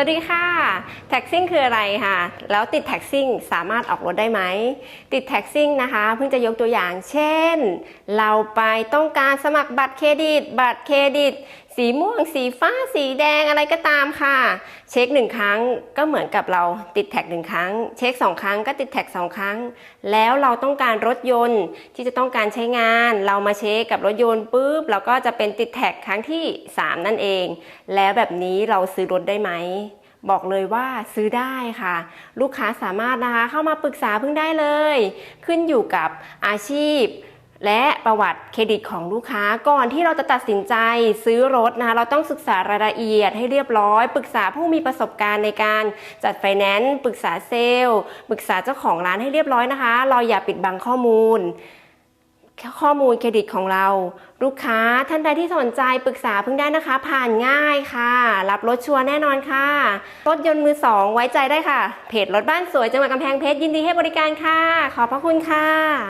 วัสดีค่ะ แท็กซิ่งคืออะไรค่ะแล้วติดแท็กซิ่งสามารถออกรถได้ไหม ติดแท็กซิ่งนะคะ เพิ่งจะยกตัวอย่าง เช่น เราไปต้องการสมัครบัตรเครดิต บัตรเครดิต สีม่วง สีฟ้า สีแดงอะไรก็ตามค่ะ เช็คหนึ่งครั้งก็เหมือนกับเราติดแท็กหนึ่งครั้ง เช็คสองครั้งก็ติดแท็กสองครั้ง แล้วเราต้องการรถยนต์ที่จะต้องการใช้งาน เรามาเช็คกับรถยนต์ปุ๊บเราก็จะเป็นติดแท็กครั้งที่ 3 นั่นเอง แล้วแบบนี้เราซื้อรถได้ไหมบอกเลยว่าซื้อได้ค่ะ ลูกค้าสามารถนะคะเข้ามาปรึกษาเพิ่งได้เลย ขึ้นอยู่กับอาชีพ และประวัติเครดิตของลูกค้าก่อนที่เราจะตัดสินใจซื้อรถนะคะเราต้องศึกษารายละเอียดให้เรียบร้อย ปรึกษาผู้มีประสบการณ์ในการจัดไฟแนนซ์ปรึกษาเซลล์ปรึกษาเจ้าของร้านให้เรียบร้อยนะคะ เราอย่าปิดบังข้อมูล ข้อมูลเครดิตของเรา ลูกค้าท่านใดที่สนใจปรึกษาเพิ่งได้นะคะ ผ่านง่ายค่ะ รับรถชัวร์แน่นอนค่ะรถยนต์มือสองไว้ใจได้ค่ะ เพจรถบ้านสวยจังหวัดกำแพงเพชรยินดีให้บริการค่ะ ขอบพระคุณค่ะ